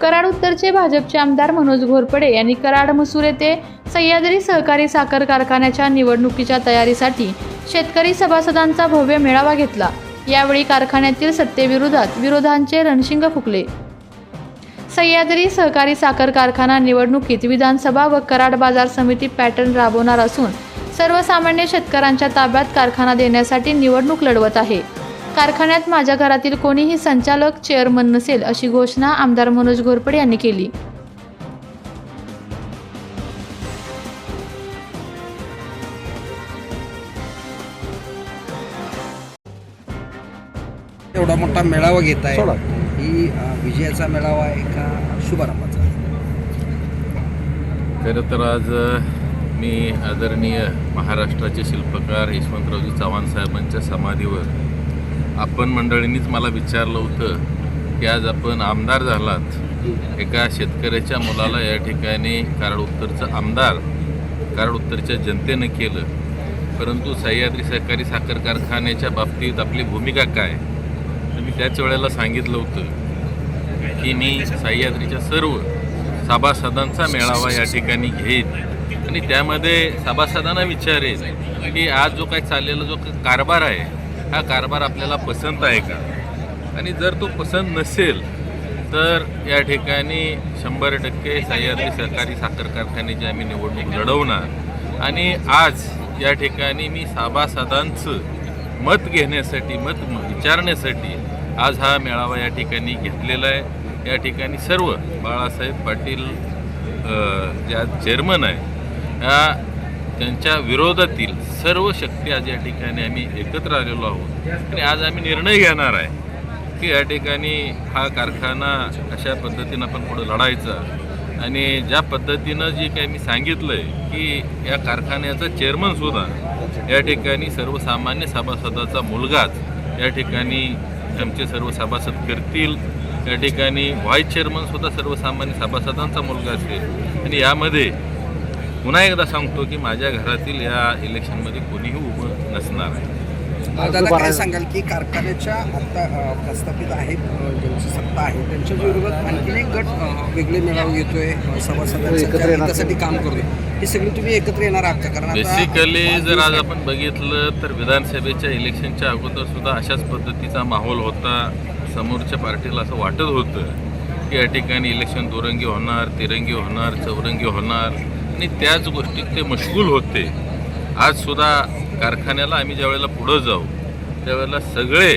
कराड उत्तरचे भाजपचे आमदार मनोज घोरपडे यांनी कराड मसूर येथे सह्याद्री सहकारी साखर कारखान्याच्या निवडणुकीच्या तयारीसाठी शेतकरी सभासदांचा भव्य मेळावा घेतला. यावेळी कारखान्यातील सत्तेविरोधात विरोधांचे रणशिंग फुकले. सह्याद्री सहकारी साखर कारखाना निवडणुकीत विधानसभा व कराड बाजार समिती पॅटर्न राबवणार असून सर्वसामान्य शेतकऱ्यांच्या ताब्यात कारखाना देण्यासाठी निवडणूक लढवत आहे. कारखान्यात माझ्या घरातील कोणीही संचालक चेअरमन नसेल अशी घोषणा आमदार मनोज घोरपडे यांनी केली. एवढा मोठा मेळावा घेत आहे. ही विजयाचा मेळावा आहे का शुभारंभाचा? खरं तर आज मी आदरणीय महाराष्ट्राचे शिल्पकार यशवंतरावजी चव्हाण साहेबांच्या समाधीवर आपण मंडळींनीच मला विचारलं होतं की आज आपण आमदार झालात. एका शेतकऱ्याच्या मुलाला या ठिकाणी कराड उत्तरचं आमदार कराड उत्तरच्या जनतेनं केलं. परंतु सह्याद्री सहकारी साखर कारखान्याच्या बाबतीत आपली भूमिका काय? तर मी त्याच वेळेला सांगितलं होतं की मी सह्याद्रीच्या सर्व सभासदांचा मेळावा या ठिकाणी घेईन. आणि त्यामध्ये सभासदांना विचारेन की आज जो काही चाललेला जो कारभार आहे हा कारभार आपल्याला पसंत आहे का? आणि जर तो पसंत नसेल तर या ठिकाणी शंभर टक्के सह्याद्री सहकारी साखर कारखान्याची आम्ही निवडणूक लढवणार. आणि आज या ठिकाणी मी सभासदांचं मत घेण्यासाठी मत विचारण्यासाठी आज हा मेळावा या ठिकाणी घेतलेला आहे. या ठिकाणी सर्व बाळासाहेब पाटील ज्या चेअरमन आहे ह्या त्यांच्या विरोधातील सर्व शक्ती आज या ठिकाणी आम्ही एकत्र आलेलो आहोत. आणि आज आम्ही निर्णय घेणार आहे की या ठिकाणी हा कारखाना अशा पद्धतीनं आपण पुढे लढायचा. आणि ज्या पद्धतीनं जे काही मी सांगितलं आहे की या कारखान्याचा चेअरमनसुद्धा या ठिकाणी सर्वसामान्य सभासदाचा मुलगाच या ठिकाणी आमचे सर्व सभासद करतील. या ठिकाणी व्हाईस चेअरमनसुद्धा सर्वसामान्य सभासदांचा मुलगा असेल. आणि यामध्ये पुन्हा एकदा सांगतो की माझ्या घरातील या इलेक्शनमध्ये कोणीही उभं नसणार आहे. अ, दादा काय सांगाल की कारखान्याच्या आता प्रस्थापित आहेत ज्यांची सत्ता आहे त्यांच्या विरोधात आणखीन एक गट वेगळे मेळावे घेतोय येणार. हितासाठी काम करतोय. हे सगळे तुम्ही एकत्र येणार आहात का? कारण बेसिकली जर आज आपण बघितलं तर विधानसभेच्या इलेक्शनच्या अगोदर सुद्धा अशाच पद्धतीचा माहोल होता. समोरच्या पार्टीला असं वाटत होतं की या ठिकाणी इलेक्शन दुरंगी होणार तिरंगी होणार चौरंगी होणार. आणि त्याच गोष्टीत ते मशगूल होते. आज सुद्धा कारखान्याला आम्ही ज्यावेळेला पुढं जाऊ त्यावेळेला सगळे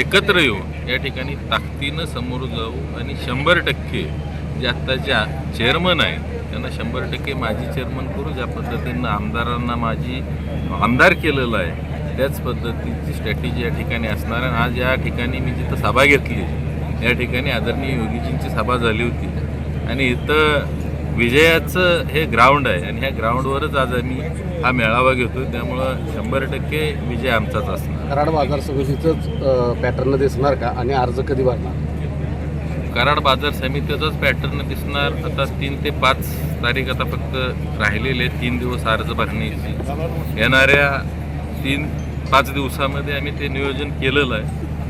एकत्र येऊन या ठिकाणी ताकदीनं समोर जाऊ आणि शंभर टक्के जे आत्ताच्या चेअरमन आहेत त्यांना शंभर टक्के माजी चेअरमन करू ज्या पद्धतीनं आमदारांना माझी आमदार केलेलं आहे त्याच पद्धतीची स्ट्रॅटेजी या ठिकाणी असणार आहे. आज या ठिकाणी मी जिथं सभा घेतली या ठिकाणी आदरणीय योगीजींची सभा झाली होती. आणि इथं विजयाचं हे ग्राउंड आहे आणि ह्या ग्राउंडवरच आज आम्ही हा मेळावा घेतो त्यामुळं शंभर टक्के विजय आमचाच असणार. कराड बाजार समितीचंच पॅटर्न दिसणार का? आणि अर्ज कधी भरणार? कराड बाजार समितीचाच पॅटर्न दिसणार. आता तीन ते पाच तारीख आता फक्त राहिलेले तीन दिवस अर्ज भरण्याची. येणाऱ्या तीन पाच दिवसामध्ये आम्ही ते नियोजन केलेलं आहे.